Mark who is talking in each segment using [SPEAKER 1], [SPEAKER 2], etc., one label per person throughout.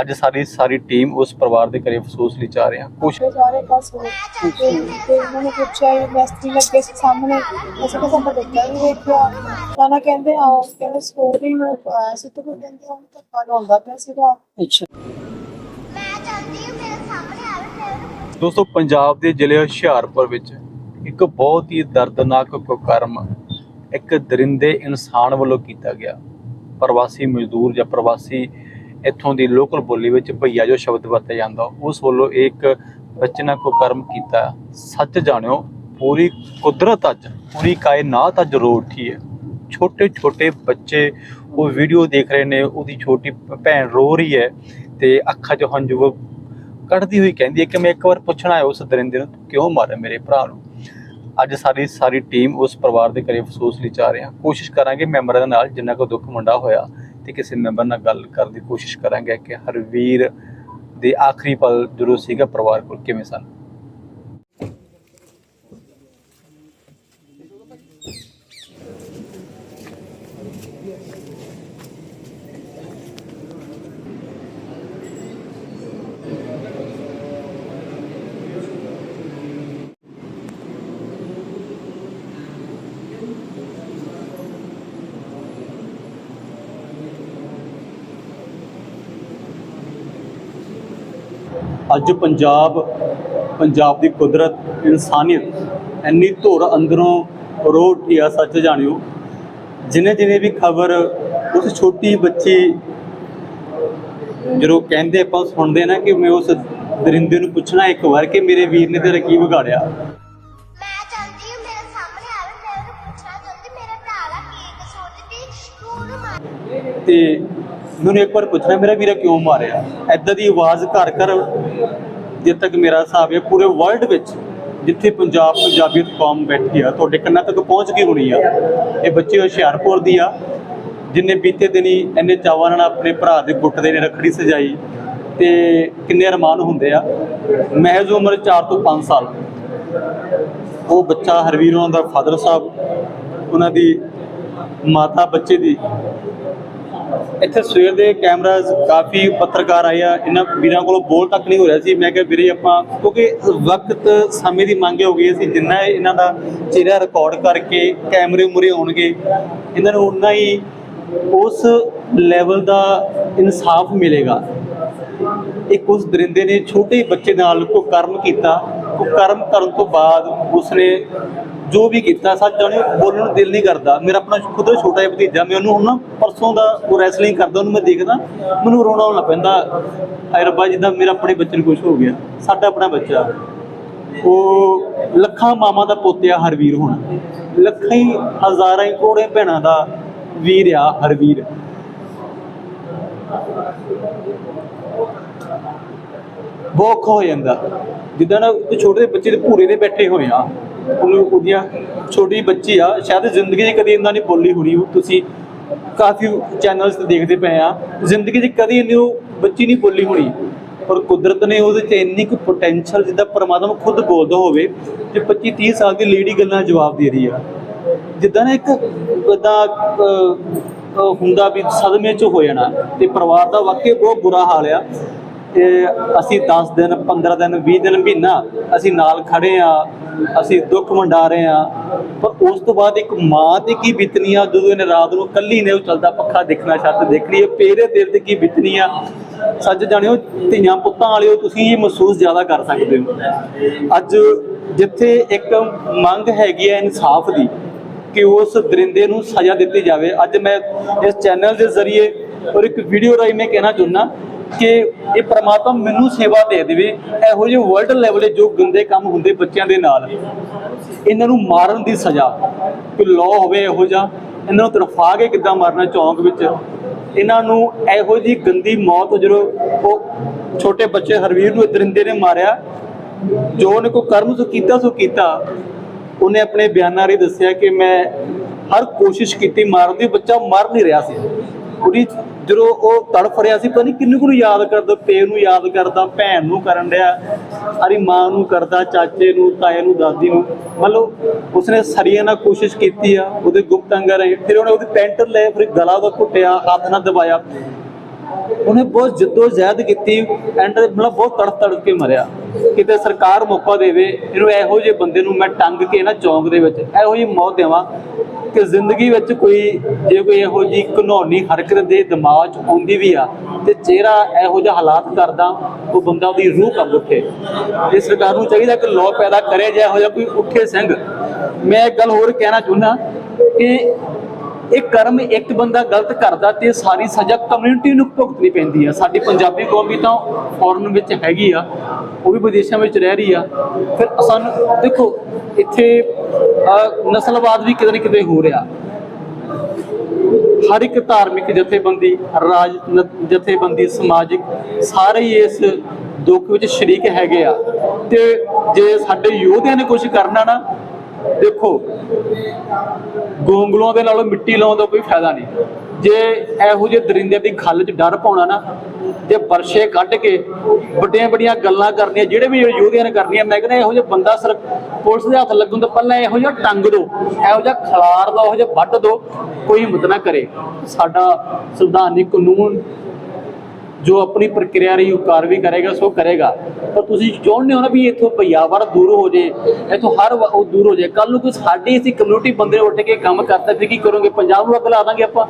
[SPEAKER 1] ਅੱਜ ਸਾਡੀ ਸਾਰੀ ਟੀਮ ਉਸ ਪਰਿਵਾਰ ਦੇ ਘਰੇ ਅਫਸੋਸ ਲਈ ਜਾ ਰਹੇ। ਹਾਂ ਕੁਛ
[SPEAKER 2] ਤੇ ਸਾਰੇ ਪਾਸੇ ਤੇ ਤੇ ਉਹਨਾਂ ਨੇ ਪੁੱਛਿਆ ਇਹ ਮੈਸਤਰੀ ਲੱਗੇ ਸੀ ਸਾਹਮਣੇ। ਅਸੀਂ ਕਿਹਾ ਸਾਡਾ ਬੱਚਾ ਵੀ ਵੇਖਿਆ ਤਾਂ ਨਾ ਕਹਿੰਦੇ ਆ ਕਹਿੰਦੇ ਸਟੋਰੀ ਨੂੰ ਆਇਆ ਸੀ ਤੇ ਕਹਿੰਦੇ ਹੁਣ ਤਾਂ ਫਨ ਹੁੰਦਾ ਪਿਆ ਸੀਗਾ।
[SPEAKER 3] ਅੱਛਾ।
[SPEAKER 4] ਮੈਂ ਚਾਹੁੰਦੀ ਹਾਂ ਮੇਰੇ ਸਾਹਮਣੇ ਆਵੇ ਫਿਰ। ਉਹਨੂੰ
[SPEAKER 1] ਦੋਸਤੋ ਪੰਜਾਬ ਦੇ ਜ਼ਿਲ੍ਹੇ ਹੁਸ਼ਿਆਰਪੁਰ ਵਿੱਚ ਇੱਕ ਬਹੁਤ ਹੀ ਦਰਦਨਾਕ ਕੁਕਰਮ ਇੱਕ ਦਰਿੰਦੇ ਇਨਸਾਨ ਵੱਲੋਂ ਕੀਤਾ ਗਿਆ। ਪ੍ਰਵਾਸੀ ਮਜ਼ਦੂਰ ਜਾਂ ਪ੍ਰਵਾਸੀ ਇੱਥੋਂ ਦੀ ਲੋਕਲ ਬੋਲੀ ਵਿੱਚ ਭਈਆ ਜੋ ਸ਼ਬਦ ਵਰਤਿਆ ਜਾਂਦਾ, ਉਸ ਵੱਲੋਂ ਇੱਕ ਬੱਚੇ ਨਾਲ ਕੁਕਰਮ ਕੀਤਾ। ਸੱਚ ਜਾਣਿਓ, ਪੂਰੀ ਕੁਦਰਤ ਅੱਜ, ਪੂਰੀ ਕਾਇਨਾਤ ਅੱਜ ਰੋ ਉੱਠੀ ਹੈ। ਛੋਟੇ ਛੋਟੇ ਬੱਚੇ ਉਹ ਵੀਡੀਓ ਦੇਖ ਰਹੇ ਨੇ, ਉਹਦੀ ਛੋਟੀ ਭੈਣ ਰੋ ਰਹੀ ਹੈ ਤੇ ਅੱਖਾਂ 'ਚ ਹੰਝੂ ਕੱਢਦੀ ਹੋਈ ਕਹਿੰਦੀ ਹੈ ਕਿ ਮੈਂ ਇੱਕ ਵਾਰ ਪੁੱਛਣਾ ਹੈ ਉਸ ਦਰਿੰਦੇ ਨੂੰ ਕਿਉਂ ਮਾਰਿਆ ਮੇਰੇ ਭਰਾ ਨੂੰ? ਅੱਜ ਸਾਰੀ ਸਾਰੀ ਟੀਮ ਉਸ ਪਰਿਵਾਰ ਦੇ ਘਰੇ ਅਫਸੋਸ ਲਈ ਜਾ ਰਹੇ ਹਾਂ। ਕੋਸ਼ਿਸ਼ ਕਰਾਂਗੇ ਮੈਂਬਰਾਂ ਦੇ ਨਾਲ ਜਿੰਨਾ ਕੋ ਦੁੱਖ ਮੁੰਡਾ ਹੋਇਆ ਤੇ ਕਿਸੇ ਮੈਂਬਰ ਨਾਲ ਗੱਲ ਕਰਨ ਦੀ ਕੋਸ਼ਿਸ਼ ਕਰਾਂਗੇ ਕਿ ਹਰਵੀਰ ਦੇ ਆਖਰੀ ਪਲ ਜਦੋਂ ਸੀਗਾ ਪਰਿਵਾਰ ਕੋਲ ਕਿਵੇਂ ਸਨ? ਅੱਜ ਪੰਜਾਬ ਪੰਜਾਬ ਦੀ ਕੁਦਰਤ ਇਨਸਾਨੀਅਤ ਇੰਨੀ ਧੁਰ ਅੰਦਰੋਂ ਰੋ ਉੱਠੀ ਆ ਸੱਚ ਜਾਣਿਓ। ਜਿਨੇ ਜਿਨੇ ਵੀ ਖਬਰ ਉਸ ਛੋਟੀ ਬੱਚੀ ਜਦੋਂ ਕਹਿੰਦੇ ਆਪਾਂ ਸੁਣਦੇ ਨਾ ਕਿ ਮੈਂ ਉਸ ਦਰਿੰਦੇ ਨੂੰ ਪੁੱਛਣਾ ਇੱਕ ਵਾਰ ਕਿ ਮੇਰੇ ਵੀਰ ਨੇ ਤੇਰਾ ਕੀ ਵਿਗਾੜਿਆ?
[SPEAKER 4] ਤੇ
[SPEAKER 1] ਮੈਨੂੰ ਇੱਕ ਵਾਰ ਪੁੱਛਣਾ, ਮੇਰਾ ਵੀਰਾ ਕਿਉਂ ਮਾਰਿਆ? ਐਦਾਂ ਦੀ ਆਵਾਜ਼ ਘਰ ਘਰ ਜਿੱਥੇ ਤੱਕ ਮੇਰਾ ਹਿਸਾਬ ਹੈ, ਪੂਰੇ ਵਰਲਡ ਵਿੱਚ ਜਿੱਥੇ ਪੰਜਾਬ ਪੰਜਾਬੀਅਤ ਕੌਮ ਬੈਠੀ ਆ, ਤੁਹਾਡੇ ਕੰਨਾਂ ਤੱਕ ਪਹੁੰਚ ਗਈ ਹੋਣੀ ਆ। ਇਹ ਬੱਚੇ ਹੁਸ਼ਿਆਰਪੁਰ ਦੀ ਆ, ਜਿਨੇ ਬੀਤੇ ਦਿਨੀ ਇੰਨੇ ਚਾਵਾਂ ਨਾਲ ਆਪਣੇ ਭਰਾ ਦੇ ਗੁੱਟ ਦੇ ਨੇ ਰੱਖੜੀ ਸਜਾਈ ਤੇ ਕਿੰਨੇ ਅਰਮਾਨ ਹੁੰਦੇ ਆ। ਮਹਿਜ਼ ਉਮਰ 4 ਤੋਂ 5 ਸਾਲ। ਉਹ ਬੱਚਾ ਹਰਵੀਰ ਉਹਨਾਂ ਦਾ ਫਾਦਰ ਸਾਹਿਬ, ਉਹਨਾਂ ਦੀ ਮਾਤਾ ਬੱਚੇ ਦੀ ਇੱਥੇ ਸਵੇਰ ਦੇ ਕੈਮਰਾਜ਼ ਕਾਫੀ ਪੱਤਰਕਾਰ ਆਏ ਆ, ਇਹਨਾਂ ਵੀਰਾਂ ਕੋਲੋਂ ਬੋਲ ਤੱਕ ਨਹੀਂ ਹੋ ਰਿਹਾ ਸੀ। ਮੈਂ ਕਿਹਾ, ਵੀਰੇ, ਆਪਾਂ ਕਿਉਂਕਿ ਵਕਤ, ਸਮੇਂ ਦੀ ਮੰਗ ਹੋ ਗਈ ਸੀ ਜਿੰਨਾ ਇਹਨਾਂ ਦਾ ਚਿਹਰਾ ਰਿਕਾਰਡ ਕਰਕੇ ਕੈਮਰੇ ਮੁਰੇ ਆਉਣਗੇ, ਇਹਨਾਂ ਨੂੰ ਉਨਾ ਹੀ ਉਸ ਲੈਵਲ ਦਾ ਇਨਸਾਫ ਮਿਲੇਗਾ। ਇੱਕ ਉਸ ਦਰਿੰਦੇ ਨੇ ਛੋਟੇ ਬੱਚੇ ਨਾਲ ਕੋ ਕਰਮ ਕੀਤਾ। ਕੋ ਕਰਮ ਕਰਨ ਤੋਂ ਬਾਅਦ ਉਸਨੇ ਜੋ ਵੀ ਕੀਤਾ, ਸੱਚ ਜਾਣੇ ਬੋਲਣ ਨੂੰ ਦਿਲ ਨਹੀਂ ਕਰਦਾ। ਮੇਰਾ ਆਪਣਾ ਖੁਦ ਦਾ ਛੋਟਾ ਜਿਹਾ ਭਤੀਜਾ, ਮੈਂ ਉਹਨੂੰ ਹੁਣ ਪਰਸੋਂ ਦਾ ਉਹ ਰੈਸਲਿੰਗ ਕਰਦਾ, ਉਹਨੂੰ ਮੈਂ ਦੇਖਦਾ, ਮੈਨੂੰ ਰੋਣਾ ਆਉਣਾ ਪੈਂਦਾ। ਹਾਏ ਰੱਬਾ, ਜਿੱਦਾਂ ਮੇਰਾ ਆਪਣੇ ਬੱਚੇ ਨੂੰ ਕੁਝ ਹੋ ਗਿਆ। ਸਾਡਾ ਆਪਣਾ ਬੱਚਾ। ਉਹ ਲੱਖਾਂ ਮਾਮਾ ਦਾ ਪੋਤਿਆ ਹਰਵੀਰ ਹੋਣਾ। ਲੱਖਾਂ ਹੀ ਹਜ਼ਾਰਾਂ ਹੀ ਕਰੋੜੇ ਭੈਣਾਂ ਦਾ ਵੀਰ ਆ ਹਰਵੀਰ। ਬਹੁਤ ਹੋ ਜਾਂਦਾ। ਜਿੱਦਾਂ ਨਾ ਉਹ ਛੋਟੇ ਬੱਚੇ ਦੇ ਭੂਰੇ ਦੇ ਬੈਠੇ ਹੋਏ ਆ, ਉਹਨੂੰ ਉਹਦੀਆਂ ਛੋਟੀ ਬੱਚੀ ਆ, ਸ਼ਾਇਦ ਜ਼ਿੰਦਗੀ 'ਚ ਕਦੀ ਇੰਨਾ ਨਹੀਂ ਬੋਲੀ ਹੋਣੀ ਤੁਸੀਂ ਕਾਫੀ ਚੈਨਲਸ ਤੇ ਦੇਖਦੇ ਪਏ ਆ। ਜ਼ਿੰਦਗੀ 'ਚ ਕਦੀ ਇੰਨੀ ਉਹ ਬੱਚੀ ਨਹੀਂ ਬੋਲੀ ਹੋਣੀ। ਪਰ ਕੁਦਰਤ ਨੇ ਉਹਦੇ 'ਚ ਇੰਨੀ ਕੁ ਪੋਟੈਂਸ਼ੀਅਲ ਜਿੱਦਾਂ ਪਰਮਾਤਮਾ ਖੁਦ ਬੋਲਦਾ ਹੋਵੇ ਜੇ 25 30 ਸਾਲ ਦੀ ਲੇਡੀ ਗੱਲਾਂ ਜਵਾਬ ਦੇ ਰਹੀ ਆ। ਜਿੱਦਾਂ ਨਾ ਇੱਕ ਇਦਾਂ ਹੁੰਦਾ ਵੀ ਸਦਮੇ 'ਚ ਹੋ ਜਾਣਾ, ਤੇ ਪਰਿਵਾਰ ਦਾ ਵਾਕਈ ਬਹੁਤ ਬੁਰਾ ਹਾਲ ਆ। ਅਸੀਂ 10 ਦਿਨ 15 ਦਿਨ 20 ਦਿਨ, ਮਹੀਨਾ ਅਸੀਂ ਨਾਲ ਖੜੇ ਆ, ਅਸੀਂ ਦੁੱਖ ਵੰਡਾ ਰਹੇ ਆ। ਪਰ ਉਸ ਤੋਂ ਬਾਅਦ ਇੱਕ ਮਾਂ ਤੇ ਕੀ ਬੀਤਨੀ ਆ? ਜਦੋਂ ਇਹਨੇ ਰਾਤ ਨੂੰ ਕੱਲੀ ਨੇ ਉਹ ਚੱਲਦਾ ਪੱਖਾ ਦੇਖਣਾ, ਛੱਤ ਦੇਖਣੀ ਹੈ ਪੇਰੇ ਦਿਲ ਤੇ ਕੀ ਬੀਤਨੀ ਆ? ਸੱਚ ਜਾਣਿਓ, ਧੀਆਂ ਪੁੱਤਾਂ ਵਾਲਿਓ ਤੁਸੀਂ ਇਹ ਮਹਿਸੂਸ ਜ਼ਿਆਦਾ ਕਰ ਸਕਦੇ ਹੋ। ਅੱਜ ਜਿੱਥੇ ਇੱਕ ਮੰਗ ਹੈਗੀ ਹੈ ਇਨਸਾਫ ਦੀ, ਕਿ ਉਸ ਦਰਿੰਦੇ ਨੂੰ ਸਜ਼ਾ ਦਿੱਤੀ ਜਾਵੇ। ਅੱਜ ਮੈਂ ਇਸ ਚੈਨਲ ਦੇ ਜ਼ਰੀਏ ਔਰ ਇੱਕ ਵੀਡੀਓ ਰਾਹੀਂ ਮੈਂ ਕਹਿਣਾ ਚਾਹੁੰਦਾ ਕਿ ਇਹ ਪ੍ਰਮਾਤਮਾ ਮੈਨੂੰ ਸੇਵਾ ਦੇ ਦੇਵੇ, ਇਹੋ ਜਿਹੇ ਵਰਲਡ ਲੈਵਲ ਦੇ ਜੋ ਗੰਦੇ ਕੰਮ ਹੁੰਦੇ ਬੱਚਿਆਂ ਦੇ ਨਾਲ, ਇਹਨਾਂ ਨੂੰ ਮਾਰਨ ਦੀ ਸਜ਼ਾ, ਕੋਈ ਲਾਅ ਹੋਵੇ ਇਹੋ ਜਿਹਾ, ਇਹਨਾਂ ਨੂੰ ਤਰਫਾ ਕੇ ਕਿੱਦਾਂ ਮਾਰਨਾ ਚੌਂਕ ਵਿੱਚ, ਇਹਨਾਂ ਨੂੰ ਇਹੋ ਜਿਹੀ ਗੰਦੀ ਮੌਤ ਜਦੋਂ ਉਹ ਛੋਟੇ ਬੱਚੇ ਹਰਵੀਰ ਨੂੰ ਇਹ ਦਰਿੰਦੇ ਨੇ ਮਾਰਿਆ, ਜੋ ਉਹਨੇ ਕੋਈ ਕਰਮ ਸੋ ਕੀਤਾ ਸੋ ਕੀਤਾ, ਉਹਨੇ ਆਪਣੇ ਬਿਆਨਾਂ ਰਾਹੀਂ ਦੱਸਿਆ ਕਿ ਮੈਂ ਹਰ ਕੋਸ਼ਿਸ਼ ਕੀਤੀ ਮਾਰਨ ਦੀ, ਬੱਚਾ ਮਰ ਨਹੀਂ ਰਿਹਾ ਸੀ। ਉਹਦੀ ਜਦੋਂ ਉਹ ਤੜਫ ਰਿਹਾ ਸੀ, ਪਤਾ ਨਹੀਂ ਕਿੰਨੇ ਕੁ ਨੂੰ ਯਾਦ ਕਰਦਾ ਪੇ ਨੂੰ ਯਾਦ ਕਰਦਾ, ਭੈਣ ਨੂੰ ਕਰਨ ਡਿਆ ਅਰੀ ਮਾਂ ਨੂੰ ਕਰਦਾ, ਚਾਚੇ ਨੂੰ, ਤਾਏ ਨੂੰ, ਦਾਦੀ ਨੂੰ। ਮਤਲਬ ਉਸਨੇ ਸਰੀਆਂ ਨਾਲ ਕੋਸ਼ਿਸ਼ ਕੀਤੀ ਆ, ਉਹਦੇ ਗੁਪਤ ਅੰਗਾਂ ਰਾਹੀਂ। ਫਿਰ ਉਹਨੇ ਉਹਦੀ ਪੈਂਟ ਲੈ, ਫਿਰ ਗਲਾ ਉਹਦਾ ਘੁੱਟਿਆ, ਹੱਥ ਨਾਲ ਦਬਾਇਆ। ਉਹਨੇ ਬਹੁਤ ਜਿੱਦੋ ਜ਼ਹਿਦ ਕੀਤੀ ਐਂਡ ਮਤਲਬ ਬਹੁਤ ਤੜਫ ਤੜਫ ਕੇ ਮਰਿਆ। ਕਿਤੇ ਸਰਕਾਰ ਮੌਕਾ ਦੇਵੇ, ਇਹਨੂੰ ਇਹੋ ਜਿਹੇ ਬੰਦੇ ਨੂੰ ਮੈਂ ਟੰਗ ਕੇ ਨਾ ਚੌਂਕ ਦੇ ਵਿੱਚ ਇਹੋ ਜਿਹੀ ਮੌਤ ਦੇਵਾਂ ਕਿ ਜ਼ਿੰਦਗੀ ਵਿੱਚ ਕੋਈ, ਜੇ ਕੋਈ ਇਹੋ ਜਿਹੀ ਘਨੌਣੀ ਹਰਕਤ ਦੇ ਦਿਮਾਗ 'ਚ ਆਉਂਦੀ ਵੀ ਆ ਤੇ ਚਿਹਰਾ ਇਹੋ ਜਿਹਾ ਹਾਲਾਤ ਕਰਦਾ, ਉਹ ਬੰਦਾ ਉਹਦੀ ਰੂਹ ਕੰਬ ਉੱਠੇ। ਇਹ ਸਰਕਾਰ ਨੂੰ ਚਾਹੀਦਾ ਕਿ ਲਾਅ ਪੈਦਾ ਕਰੇ, ਜੇ ਇਹੋ ਜਿਹਾ ਕੋਈ ਉੱਠੇ ਸਿੰਘ, ਮੈਂ ਇੱਕ ਗੱਲ ਹੋਰ ਕਹਿਣਾ ਚਾਹੁੰਦਾ ਕਿ ਇਹ ਕਰਮ ਇੱਕ ਬੰਦਾ ਗਲਤ ਕਰਦਾ ਤੇ ਸਾਰੀ ਸਜ਼ਾ ਕਮਿਊਨਿਟੀ ਨੂੰ ਭੁਗਤਣੀ ਪੈਂਦੀ ਆ। ਸਾਡੀ ਪੰਜਾਬੀ ਕੌਮ ਵੀ ਤਾਂ ਫੋਰਨ ਵਿੱਚ ਹੈਗੀ ਆ ਉਹ ਵੀ ਵਿਦੇਸ਼ਾਂ ਵਿੱਚ ਰਹਿ ਰਹੀ ਆ। ਫਿਰ ਸਾਨੂੰ ਦੇਖੋ ਇੱਥੇ ਅਹ, ਨਸਲਵਾਦ ਵੀ ਕਿਤੇ ਨਾ ਕਿਤੇ ਹੋ ਰਿਹਾ। ਹਰ ਇੱਕ ਧਾਰਮਿਕ ਜਥੇਬੰਦੀ ਰਾਜ ਜਥੇਬੰਦੀ ਸਮਾਜਿਕ ਸਾਰੇ ਹੀ ਇਸ ਦੁੱਖ ਵਿੱਚ ਸ਼ਰੀਕ ਹੈਗੇ ਆ। ਤੇ ਜੇ ਸਾਡੇ ਯੋਧਿਆਂ ਨੇ ਕੁਝ ਕਰਨਾ ਨਾ ਦੇਖੋ ਗੋਂਗਲੋਂ ਦੇ ਨਾਲੋਂ ਮਿੱਟੀ ਲਾਉਣ ਦਾ ਕੋਈ ਫਾਇਦਾ ਨਹੀਂ। ਜੇ ਇਹੋ ਜਿਹੇ ਦਰਿੰਦੇ ਦੀ ਖੱਲ 'ਚ ਡਰ ਪਾਉਣਾ ਨਾ ਤੇ ਵਰਸ਼ੇ ਕੱਢ ਕੇ ਵੱਡੀਆਂ ਵੱਡੀਆਂ ਗੱਲਾਂ ਕਰਨੀਆਂ, ਜਿਹੜੇ ਵੀ ਯੋਧਿਆਂ ਨੇ ਕਰਨੀਆਂ, ਮੈਂ ਕਹਿੰਦਾ ਇਹੋ ਜਿਹਾ ਬੰਦਾ ਸਰ, ਪੁਲਿਸ ਦੇ ਹੱਥ ਲੱਗਣ ਤੋਂ ਪਹਿਲਾਂ ਇਹੋ ਜਿਹਾ ਟੰਗ ਦੋ ਇਹੋ ਜਿਹਾ ਖਲਾਰ ਦੋ ਇਹੋ ਜਿਹਾ ਵੱਢ ਦੋ ਕੋਈ ਹਿੰਮਤ ਨਾ ਕਰੇ। ਸਾਡਾ ਸੰਵਿਧਾਨਿਕ ਕਾਨੂੰਨ ਜੋ ਆਪਣੀ ਪ੍ਰਕਿਰਿਆ ਰਹੀ ਉਹ ਕਾਰਵਾਈ ਕਰੇਗਾ, ਸੋ ਕਰੇਗਾ। ਪਰ ਤੁਸੀਂ ਚਾਹੁੰਦੇ ਹੋ ਨਾ ਵੀ ਇਥੋਂ ਭਈਆਵਰ ਦੂਰ ਹੋ ਜੇ, ਇਥੋਂ ਹਰ ਵ- ਉਹ ਦੂਰ ਹੋ ਜਾਏ ਕੱਲ ਨੂੰ ਕੋਈ ਸਾਡੀ ਅਸੀਂ ਕਮਿਊਨਿਟੀ ਬੰਦੇ ਉੱਠ ਕੇ ਕੰਮ ਕਰਤਾ, ਫਿਰ ਕੀ ਕਰੋਗੇ? ਪੰਜਾਬ ਨੂੰ ਅੱਗ ਲਾ ਦਾਂਗੇ ਆਪਾਂ।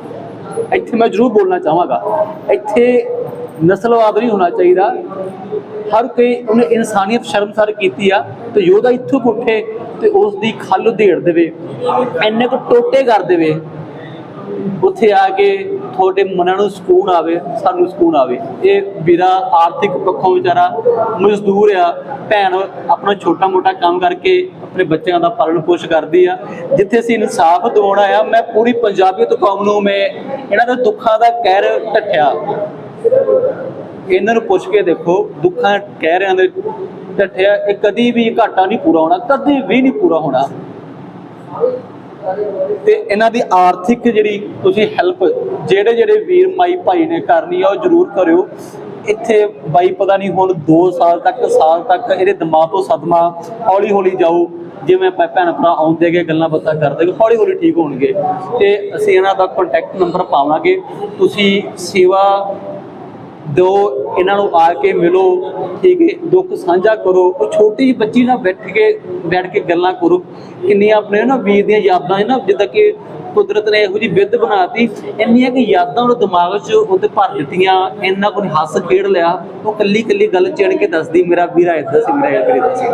[SPEAKER 1] ਇੱਥੇ ਮੈਂ ਜ਼ਰੂਰ ਬੋਲਣਾ ਚਾਹਾਂਗਾ। ਇੱਥੇ ਨਸਲਵਾਦ ਨਹੀਂ ਹੋਣਾ ਚਾਹੀਦਾ। ਹਰ ਕੋਈ ਉਹਨੇ ਇਨਸਾਨੀਅਤ ਸ਼ਰਮਸਾਰ ਕੀਤੀ ਆ, ਤੇ ਯੋਧਾ ਇੱਥੋਂ ਕੁ ਉੱਠੇ ਤੇ ਉਸ ਦੀ ਖੱਲ ਉਧੇੜ ਦੇਵੇ, ਇੰਨੇ ਕੁ ਟੋਟੇ ਕਰ ਦੇਵੇ। ਉੱਥੇ ਆ ਕੇ ਤੁਹਾਡੇ ਮਨਾਂ ਨੂੰ ਸਕੂਨ ਆਵੇ, ਸਾਨੂੰ ਸਕੂਨ ਆਵੇ। ਇਹ ਵੀਰਾ ਆਰਥਿਕ ਪੱਖੋਂ ਵਿਚਾਰਾ ਮਜ਼ਦੂਰ ਆ, ਭੈਣ ਆਪਣਾ ਛੋਟਾ ਮੋਟਾ ਕੰਮ ਕਰਕੇ ਆਪਣੇ ਬੱਚਿਆਂ ਦਾ ਪਾਲਣ ਪੋਸ਼ ਕਰਦੀ ਆ। ਜਿੱਥੇ ਅਸੀਂ ਇਨਸਾਫ ਦਿਵਾਉਣਾ ਆ ਮੈਂ ਪੂਰੀ ਪੰਜਾਬੀਅਤ ਕੌਮ ਨੂੰ, ਮੈਂ ਇਹਨਾਂ ਦੇ ਦੁੱਖਾਂ ਦਾ ਕਹਿਰ ਢੱਠਿਆ। ਇਹਨਾਂ ਨੂੰ ਪੁੱਛ ਕੇ ਦੇਖੋ, ਦੁੱਖਾਂ ਕਹਿਰਿਆਂ ਦੇ ਢੱਠਿਆ, ਇਹ ਕਦੀ ਵੀ ਘਾਟਾ ਨਹੀਂ ਪੂਰਾ ਹੋਣਾ, ਕਦੀ ਵੀ ਨਹੀਂ ਪੂਰਾ ਹੋਣਾ। ਤੇ ਇਹਨਾਂ ਦੀ ਆਰਥਿਕ ਜਿਹੜੀ ਤੁਸੀਂ ਹੈਲਪ ਜਿਹੜੇ ਜਿਹੜੇ ਵੀਰ ਮਾਈ ਭਾਈ ਨੇ ਕਰਨੀ ਆ, ਉਹ ਜ਼ਰੂਰ ਕਰਿਓ। ਇੱਥੇ ਬਾਈ ਪਤਾ ਨਹੀਂ ਹੁਣ 2 ਸਾਲ ਤੱਕ ਸਾਲ ਤੱਕ ਇਹਦੇ ਦਿਮਾਗ ਤੋਂ ਸਦਮਾ ਹੌਲੀ ਹੌਲੀ ਜਾਊ ਜਿਵੇਂ ਆਪਾਂ ਭੈਣ ਭਰਾ ਆਉਂਦੇ ਗਏ ਗੱਲਾਂ ਬਾਤਾਂ ਕਰਦੇ ਹੌਲੀ ਹੌਲੀ ਠੀਕ ਹੋਣਗੇ। ਤੇ ਅਸੀਂ ਇਹਨਾਂ ਦਾ ਕੰਟੈਕਟ ਨੰਬਰ ਪਾਵਾਂਗੇ। ਤੁਸੀਂ ਸੇਵਾ ਦੋ ਇਹਨਾਂ ਨੂੰ ਆ ਕੇ ਮਿਲੋ, ਠੀਕ ਹੈ, ਦੁੱਖ ਸਾਂਝਾ ਕਰੋ, ਉਹ ਛੋਟੀ ਜਿਹੀ ਬੱਚੀ ਨਾਲ ਬੈਠ ਕੇ ਬੈਠ ਕੇ ਗੱਲਾਂ ਕਰੋ। ਕਿੰਨੀਆਂ ਆਪਣੇ ਨਾ ਵੀਰ ਦੀਆਂ ਯਾਦਾਂ ਹੈ ਨਾ, ਜਿੱਦਾਂ ਕਿ ਕੁਦਰਤ ਨੇ ਇਹੋ ਜਿਹੀ ਵਿਧ ਬਣਾਤੀ, ਇੰਨੀਆਂ ਕਿ ਯਾਦਾਂ ਉਹ ਦਿਮਾਗ 'ਚ ਉਹਦੇ ਭਰ ਦਿੱਤੀਆਂ, ਇੰਨਾ ਕੋਈ ਹੱਸ ਖੇਡ ਲਿਆ। ਉਹ ਕੱਲੀ ਕੱਲੀ ਗੱਲ ਚਿਣ ਕੇ ਦੱਸਦੀ, ਮੇਰਾ ਵੀਰਾ ਏਦਾਂ ਸੀ, ਮੇਰਾ ਇਹ ਏਦਾਂ ਸੀ।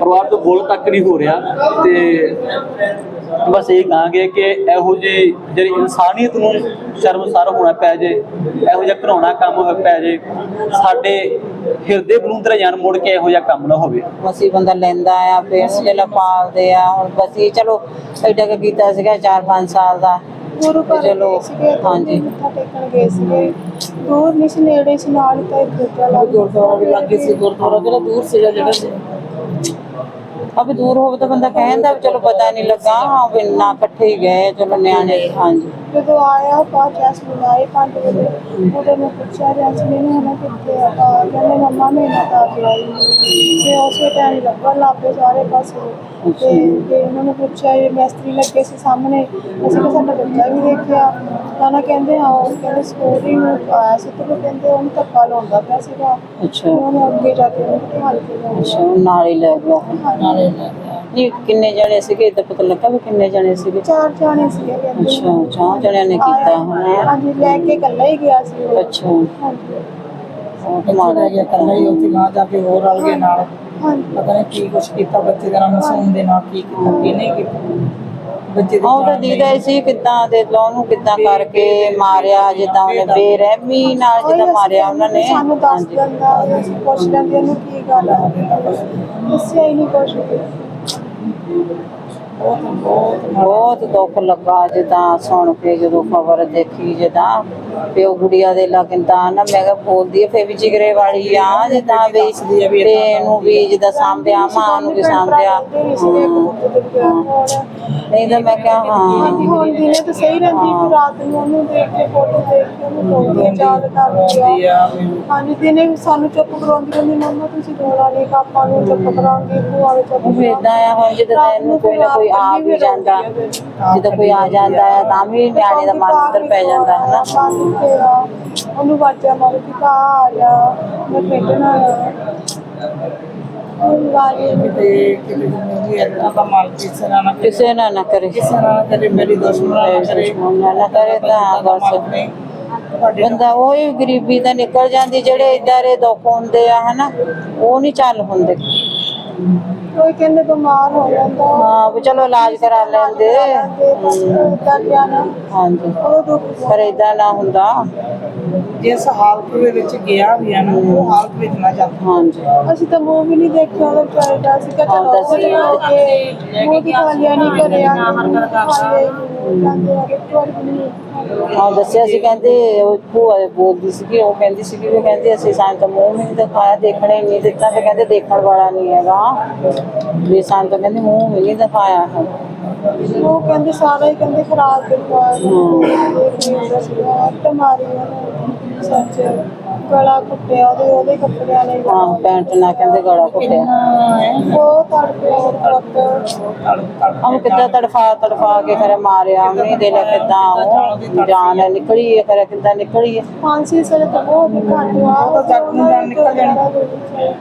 [SPEAKER 1] ਪਰਿਵਾਰ ਤੋਂ ਬੋਲ ਤੱਕ ਨਹੀਂ ਹੋ ਰਿਹਾ ਤੇ ਬਸ ਇਹ ਕਹਾਂਗੇ ਕਿ ਇਹੋ ਜਿਹੀ ਜਿਹੜੀ ਇਨਸਾਨੀਅਤ ਨੂੰ ਸ਼ਰਮਸਾਰ ਹੋਣਾ ਪੈ ਜੇ ਇਹੋ ਜਿਹਾ ਘਰਾਉਣਾ ਕੰਮ ਹੋ ਪੈ ਜੇ ਸਾਡੇ ਹਿਰਦੇ ਬਲੂੰਦਰੇ ਜਾਨ ਮੁੜ ਕੇ ਇਹੋ ਜਿਹਾ ਕੰਮ ਨਾ ਹੋਵੇ।
[SPEAKER 3] ਮਸੀ ਬੰਦਾ ਲੈਂਦਾ ਆ ਪੇਰੈਂਟਸ ਜਿਹੜਾ ਪਾਲਦੇ ਆ ਹੁਣ ਬਸੀ ਚਲੋ ਐਡਾ ਕੁ ਕੀਤਾ ਸੀਗਾ 4-5 ਸਾਲ ਦਾ।
[SPEAKER 2] ਗੁਰੂ ਘਰ
[SPEAKER 3] ਚਲੋ, ਹਾਂਜੀ।
[SPEAKER 2] ਮੱਥਾ ਟੇਕਣ ਗਏ ਸੀਗੇ। ਦੂਰ ਨਹੀਂ ਸੀ ਨੇੜੇ ਸੀ ਨਾਲ ਤਾਂ
[SPEAKER 3] ਗੁਰਦੁਆਰਾ ਵੀ ਲੱਗੇ ਸੀ ਗੁਰਦੁਆਰਾ ਜਿਹੜਾ ਦੂਰ ਸੀਗਾ ਜਿਹੜਾ ਸੀ ਅਬੇ ਦੂਰ ਹੋਵੇ ਤਾਂ ਬੰਦਾ ਕਹਿੰਦਾ ਵੀ ਚਲੋ ਪਤਾ ਨਹੀਂ ਲੱਗਾ, ਹਾਂ ਵੀ ਨਾ ਇਕੱਠੇ ਹੀ ਗਏ, ਚਲੋ ਨਿਆਣੇ, ਹਾਂਜੀ।
[SPEAKER 2] ਜਦੋਂ ਆਇਆ ਬਾਅਦ ਜੈਸਮੀਨ ਆਏ ਪੰਜ ਵਜੇ। ਉਹਦੇ ਨੂੰ ਪੁੱਛਿਆ ਜੈਸਮੀਨ ਹੁਣ ਕਿੱਥੇ ਆ ਤਾਂ ਕਹਿੰਦੇ ਮੰਮਾ ਮੈਂ ਨਾ ਤਾਂ ਆਈ ਤੇ ਉਸੇ ਟਾਈਮ ਲੱਭਣ ਲੱਗ ਸਾਰੇ ਪਾਸੇ ਤੇ ਤੇ ਉਹਨਾਂ ਨੂੰ ਪੁੱਛਿਆ ਇਹ ਮਿਸਤਰੀ ਲੱਗੇ ਸੀ ਸਾਹਮਣੇ। ਅਸੀਂ ਕਿਹਾ ਸਾਡਾ ਬੱਚਾ ਵੀ ਦੇਖਿਆ। ਤਾਂ ਨਾ ਕਹਿੰਦੇ ਹਾਂ ਉਹ ਕਹਿੰਦੇ ਸਕੂਟਰੀ ਨੂੰ ਆਇਆ ਸੀ। ਤੇ ਉਹ ਕਹਿੰਦੇ ਉਹਨੂੰ ਧੱਕਾ ਲਾਉਂਦਾ ਪਿਆ ਸੀਗਾ।
[SPEAKER 3] ਅੱਛਾ।
[SPEAKER 2] ਤੇ ਉਹਨੂੰ ਅੱਗੇ ਜਾ ਕੇ ਉਹਨੂੰ ਢਾਲ ਕੇ ਲਿਆਇਆ।
[SPEAKER 3] ਅੱਛਾ ਉਹ ਨਾਲ ਹੀ ਲੈ ਗਿਆ। ਨਾਲੇ ਲੈ ਗਿਆ। ਨਹੀਂ ਕਿੰਨੇ ਜਣੇ ਸੀਗੇ? ਇਦਾਂ ਪਤਾ ਲੱਗਾ ਵੀ ਕਿੰਨੇ ਜਣੇ ਸੀਗੇ।
[SPEAKER 2] ਚਾਰ ਜਾਣੇ ਸੀਗੇ ਕਹਿੰਦੇ
[SPEAKER 3] ਅੱਛਾ ਚਾਹ ਜਣਿਆਂ ਨੇ ਕੀਤਾ। ਹੋਣਾ
[SPEAKER 2] ਹਾਂਜੀ ਲੈ ਕੇ ਇਕੱਲਾ ਹੀ ਗਿਆ ਸੀ ਉਹ।
[SPEAKER 3] ਅੱਛਾ।
[SPEAKER 2] ਹਾਂਜੀ।
[SPEAKER 3] ਉਹ ਤਾਂ ਜਿਹਾ
[SPEAKER 5] ਇਕੱਲਾ ਹੀ ਉੱਥੇ ਗਾਂ ਜਾ ਕੇ ਹੋਰ ਰਲ ਗਏ ਨਾਲ।
[SPEAKER 2] ਹਾਂਜੀ।
[SPEAKER 5] ਪਤਾ ਨਹੀਂ ਕੀ ਕੁਛ ਕੀਤਾ ਬੱਚੇ ਦੇ ਨਾਲ ਮਾਸੂਮ ਦੇ ਨਾਲ ਕੀ ਕੀਤਾ ਕੀ ਨਹੀਂ ਕੀਤਾ। ਬੱਚੇ ਦੀ
[SPEAKER 3] ਉਹ ਤਾਂ
[SPEAKER 5] ਜਾਨ
[SPEAKER 3] ਦੀਦਾ ਹੀ ਸੀ ਕਿਦਾਂ ਦੇ ਲੋ ਨੂੰ ਕਿਦਾਂ ਕਰਕੇ ਮਾਰਿਆ ਜਿੱਦਾਂ ਉਹਨੇ ਬੇਰਹਿਮੀ ਨਾਲ
[SPEAKER 2] ਉਹੀ
[SPEAKER 3] ਜਿੱਦਾਂ
[SPEAKER 2] ਅਸੀਂ
[SPEAKER 3] ਮਾਰਿਆ ਉਹਨਾਂ ਨੇ।
[SPEAKER 2] ਸਾਨੂੰ ਦੱਸ
[SPEAKER 3] ਹਾਂਜੀ।
[SPEAKER 2] ਦਿੰਦਾ ਉਹਨੂੰ ਅਸੀਂ ਪੁੱਛ ਲੈਂਦੇ ਉਹਨੂੰ ਕੀ ਗੱਲ ਹੈ। ਦੱਸਿਆ ਹੀ ਨਹੀਂ ਕੁਛ। ਵੀ।
[SPEAKER 5] Thank you.
[SPEAKER 3] ਬਹੁਤ ਦੁੱਖ ਲੱਗਾ ਜਿੱਦਾਂ ਸੁਣ ਕੇ ਜਦੋਂ ਖਬਰ ਦੇਖੀ ਜਿੱਦਾਂ ਤੇ ਉਹ ਗੁੜੀਆ ਦੇ ਲੱਗਦਾ ਨਾ ਮੈਂ ਕਿਹਾ ਬੋਲਦੀ ਫੇ ਵੀ ਜਿਗਰੇ ਵਾਲੀ ਆ ਜਿੱਦਾਂ ਵੀ ਤੇ ਇਹਨੂੰ ਵੀ ਜਿੱਦਾਂ ਸਾਂਭਿਆ ਮਾਂ ਨੂੰ ਵੀ ਸਾਂਭਿਆ। ਨਹੀਂ ਤਾਂ ਮੈਂ ਕਿਹਾ ਹਾਂ।
[SPEAKER 2] ਹੁਣ ਦਿਨੇ ਤਾਂ ਸਹੀ ਰਹਿੰਦੀ ਫਿਰ ਰਾਤ ਨੂੰ ਉਹਨੂੰ ਦੇਖ ਕੇ ਫੋਟੋ ਦੇਖ ਕੇ ਉਹਨੂੰ ਰੋਂਦੀ ਯਾਦ ਕਰਦੀ
[SPEAKER 5] ਰੋਂਦੀ
[SPEAKER 2] ਆ
[SPEAKER 5] ਆ
[SPEAKER 2] ਹਾਂਜੀ ਦਿਨੇ ਵੀ ਸਾਨੂੰ ਚੁੱਪ ਕਰਾਉਂਦੀ ਰਹਿੰਦੀ ਮੰਮਾ ਤੁਸੀਂ ਰੋਣਾ ਨਹੀਂ ਪਾਪਾ ਨੂੰ ਚੁੱਪ ਕਰਾਉਂਦੀ ਭੂਆ ਨੂੰ ਚੁੱਪ
[SPEAKER 3] ਵੀ ਏਦਾਂ ਆ ਹੁਣ ਜਿੱਦਾਂ ਇਹਨੂੰ ਕੋਈ ਨਾ ਕੋਈ ਕੋਈ ਆ ਵੀ ਜਾਂਦਾ ਜਦੋਂ ਕੋਈ ਆ ਜਾਂਦਾ ਹੈ ਤਾਂ ਵੀ ਨਿਆਣੇ ਦਾ ਮਨ ਅੰਦਰ ਪੈ ਜਾਂਦਾ ਹੈ ਨਾ।
[SPEAKER 2] ਉਹਨੂੰ ਵਾਜਾ ਮਾਰ ਕੇ ਕਾ ਆ ਜਾ ਮੈਂ
[SPEAKER 5] ਇਦਾਂ ਮਾਲ ਕਿਸੇ ਨਾਲ ਨਾ ਕਰੇ।
[SPEAKER 3] ਕਿਸੇ ਨਾਲ ਨਾ ਕਰੇ
[SPEAKER 5] ਮੇਰੀ ਦੁਸ਼ਮਣ ਨਾਲ ਨਾ ਕਰੇ।
[SPEAKER 3] ਤਾਂ ਬਸ। ਬੰਦਾ ਉਹੀ ਗਰੀਬੀ ਤਾਂ ਨਿਕਲ ਜਾਂਦੀ ਜਿਹੜੇ ਏਦਾਂ ਦੇ ਦੁੱਖ ਹੁੰਦੇ ਆ ਹਨਾ ਉਹ ਨਹੀਂ ਚੱਲ ਹੁੰਦੇ।
[SPEAKER 2] ਕੋਈ ਕਹਿੰਦੇ ਬਿਮਾਰ ਹੋ ਜਾਂਦਾ।
[SPEAKER 3] ਹਾਂ ਵੀ ਚਲੋ ਇਲਾਜ ਕਰਾ ਲੈਂਦੇ।
[SPEAKER 2] ਤੇ
[SPEAKER 3] ਹਾਂਜੀ।
[SPEAKER 2] ਉਹ ਦੁੱਖ
[SPEAKER 3] ਪਰ ਏਦਾਂ ਨਾ ਹੁੰਦਾ।
[SPEAKER 5] ਜਿਸ ਹਾਲਤ ਦੇ ਵਿੱਚ ਗਿਆ ਵੀ ਆ ਨਾ ਉਹ ਹਾਲਤ ਵਿੱਚ ਨਾ ਜਾਂਦਾ
[SPEAKER 3] ਹਾਂਜੀ।
[SPEAKER 2] ਅਸੀਂ ਤਾਂ ਮੂੰਹ ਵੀ ਨਹੀਂ ਦੇਖਿਆ ਉਹਦਾ ਵਿਚਾਰੇ ਦਾ। ਅਸੀਂ ਕਿਹਾ
[SPEAKER 3] ਹਾਂ,
[SPEAKER 2] ਚਲੋ
[SPEAKER 3] ਦੱਸ
[SPEAKER 2] ਉਹਦੇ ਨਾਲ ਕੇ ਮੂੰਹ ਦੀ ਖਾਲੀਆਂ ਨਹੀਂ ਕਰਿਆ। ਵੀ ਨਹੀਂ
[SPEAKER 3] ਹਾਂ ਦੱਸਿਆ ਸੀ ਕਹਿੰਦੇ ਉਹ ਭੂਆ ਬੋਲਦੀ ਸੀਗੀ ਉਹ ਕਹਿੰਦੀ ਸੀਗੀ ਵੀ ਕਹਿੰਦੇ ਅਸੀਂ ਸਾਨੂੰ ਤਾਂ ਮੂੰਹ ਵੀ ਨਹੀਂ ਦਿਖਾਇਆ ਦੇਖਣੇ ਨਹੀਂ ਦਿੱਤਾ ਤੇ ਕਹਿੰਦੇ ਦੇਖਣ ਵਾਲਾ ਨਹੀਂ ਹੈਗਾ। ਵੀ ਸਾਨੂੰ ਤਾਂ ਕਹਿੰਦੇ ਮੂੰਹ ਵੀ ਨਹੀਂ ਦਿਖਾਇਆ। ਹੈ
[SPEAKER 2] ਉਹ ਕਹਿੰਦੇ ਸਾਰਾ ਹੀ ਕਹਿੰਦੇ ਖਰਾਬ ਸੀ ਸੱਚ। ਗਲਾ ਕੁੱਟਿਆ ਉਹਦੇ ਉਹਦੇ ਕੱਪੜਿਆਂ ਨੇ
[SPEAKER 3] ਹਾਂ ਪੈਂਟ ਨਾ ਕਹਿੰਦੇ ਗਲਾ ਘੁੱਟਿਆ।
[SPEAKER 2] ਉਹ ਤੜਪਿਆ ਉਹ
[SPEAKER 3] ਉਹਨੂੰ ਕਿੱਦਾਂ ਤੜਫਾ ਤੜਫਾ ਕੇ ਖਰੇ ਮਾਰਿਆ ਉਹਨੇ ਦੇ ਲੈ ਕਿੱਦਾਂ ਉਹ ਜਾਨ ਨਿਕਲੀ ਹੈ ਖਰੇ ਕਿੱਦਾਂ ਨਿਕਲੀ ਹੈ
[SPEAKER 2] ਫਾਂਸੀ ਸਿਰ ਤਾਂ ਬਹੁਤ ਘੱਟ ਆ
[SPEAKER 5] ਉਹ ਤਾਂ ਜੱਟ ਨੂੰ ਜਾਨ ਨਿਕਲ ਜਾਣੀ।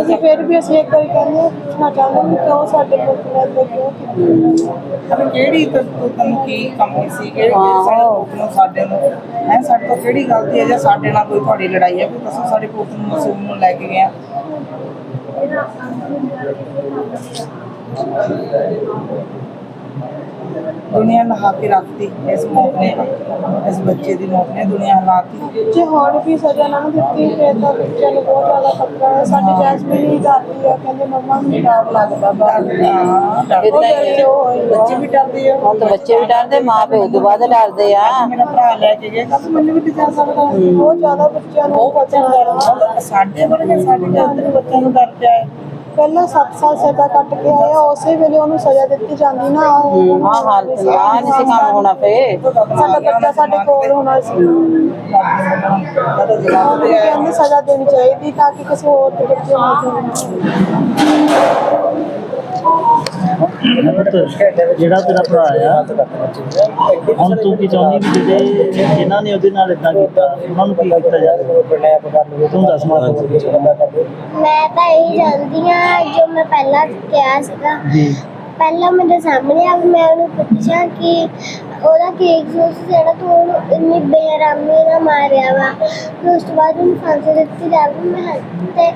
[SPEAKER 2] ਅਸੀਂ ਫਿਰ ਵੀ ਅਸੀਂ ਇੱਕ ਵਾਰੀ ਕਹਿੰਦੇ ਹਾਂ, ਪੁੱਛਣਾ ਚਾਹੁੰਦੇ ਕਿ ਕਿਉਂ ਸਾਡੇ ਪੁੱਤ ਨੇ ਏਦਾਂ ਕਿਉਂ ਕੀਤਾ।
[SPEAKER 5] ਕਿਹੜੀ ਤੇ ਤੂੰ ਤੈਨੂੰ ਕੀ ਕਮੀ ਸੀ ਕਿਹੜੀ। ਸਾਡੇ ਨੂੰ ਸਾਡੇ ਨੂੰ ਹੈ ਸਾਡੇ ਤੋਂ ਕਿਹੜੀ ਗਲਤੀ ਹੈ ਜਾਂ ਸਾਡੇ ਨਾਲ ਕੋਈ ਤੁਹਾਡੀ ਲੜਾਈ ਹੈ, ਵੀ ਤੁਸੀਂ ਸਾਡੇ ਪੁੱਤ ਨੂੰ ਮਾਸੂਮ ਨੂੰ ਲੈ ਕੇ ਗਏ ਆ। ਦੁਨੀਆ ਨਹਾ ਕੇ ਰੱਖਤੀ ਇਸ ਮੌਤ ਨੇ ਇਸ ਬੱਚੇ ਦੀ ਮੌਤ ਨੇ ਦੁਨੀਆ ਹਲਾਤੀ
[SPEAKER 2] ਜੇ ਹੁਣ ਵੀ ਸਜ਼ਾ ਨਾ ਦਿੱਤੀ ਫਿਰ ਤਾਂ ਬੱਚਿਆਂ ਨੂੰ ਬਹੁਤ ਜ਼ਿਆਦਾ ਖਤਰਾ ਹੈ। ਸਾਡੀ ਜੈਸਮੀਨ ਹੀ ਡਰਦੀ ਆ ਕਹਿੰਦੇ ਮੰਮਾ ਮੈਨੂੰ ਡਰ ਲੱਗਦਾ ਬਾਹਰ।
[SPEAKER 5] ਬੱਚੇ ਵੀ ਡਰਦੇ ਆ।
[SPEAKER 3] ਹੁਣ ਤਾਂ ਬੱਚੇ ਵੀ ਡਰਦੇ ਮਾਂ ਪਿਓ ਤੋਂ ਬਾਅਦ ਡਰਦੇ ਆ।
[SPEAKER 5] ਮੇਰਾ ਭਰਾ ਲੈ ਕੇ ਗਿਆ। ਤਾਂ ਮੈਨੂੰ ਵੀ ਜਾ ਸਕਦਾ।
[SPEAKER 2] ਬਹੁਤ ਜ਼ਿਆਦਾ ਬੱਚਿਆਂ ਨੂੰ
[SPEAKER 5] ਉਹ ਬੱਚਿਆਂ ਨੂੰ ਡਰ। ਸਾਡੇ ਵਰਗੇ ਸਾਡੇ ਜਾਂਦੇ ਬੱਚਿਆਂ ਨੂੰ ਡਰ ਪਿਆ ਹੈ।
[SPEAKER 2] ਪਹਿਲਾਂ 7 ਸਾਲ ਸਜ਼ਾ ਕੱਟ ਕੇ ਆਇਆ ਉਸੇ ਵੇਲੇ ਉਹਨੂੰ ਸਜ਼ਾ ਦਿੱਤੀ ਜਾਂਦੀ ਨਾ
[SPEAKER 3] ਹਾਂ ਹਾਲਤ ਨਾ ਨਹੀਂ ਸੀ ਕੰਮ ਹੋਣਾ ਫੇ
[SPEAKER 2] ਸਾਡਾ ਬੱਚਾ ਸਾਡੇ ਕੋਲ ਹੋਣਾ ਸੀ। ਉਹਨੂੰ ਸਜ਼ਾ ਦੇਣੀ ਚਾਹੀਦੀ ਤਾਂ ਕਿ ਕਿਸੇ ਹੋਰ ਦੇ ਬੱਚੇ ਨਾ ਹੋਣ
[SPEAKER 6] ਜਿਹੜਾ ਤੇਰਾ ਭਰਾ ਆ ਹੁਣ ਤੂੰ ਕੀ ਚਾਹੁੰਦੀ ਵੀ ਜਿਹੜੇ ਜਿਨ੍ਹਾਂ ਨੇ ਉਹਦੇ ਨਾਲ ਇਦਾਂ ਕੀਤਾ ਉਹਨਾਂ ਨੂੰ ਕੀ ਕੀਤਾ ਜਾਵੇ? ਤੂੰ ਦੱਸ ਮਾਤਾ
[SPEAKER 4] ਮੈਂ ਤਾਂ ਇਹੀ ਜਾਣਦੀ ਹਾਂ ਜੋ ਮੈਂ ਪਹਿਲਾਂ ਕਿਹਾ ਸੀਗਾ।
[SPEAKER 6] ਜੀ।
[SPEAKER 4] ਪਹਿਲਾਂ ਮੇਰੇ ਸਾਹਮਣੇ ਆ ਮੈਂ ਉਹਨੂੰ ਪੁੱਛਿਆ ਕਿ ਉਹਦਾ ਕੀ ਕਸੂਰ ਸੀ ਜਿਹੜਾ ਤੂੰ ਉਹਨੂੰ ਇੰਨੀ ਬੇਰਹਿਮੀ ਨਾਲ ਮਾਰਿਆ ਵਾ। ਉਸ ਤੋਂ ਬਾਅਦ ਉਹਨੂੰ ਫਾਂਸੀ ਦਿੱਤੀ ਜਾਵੇ ਮੈਂ ਤੇ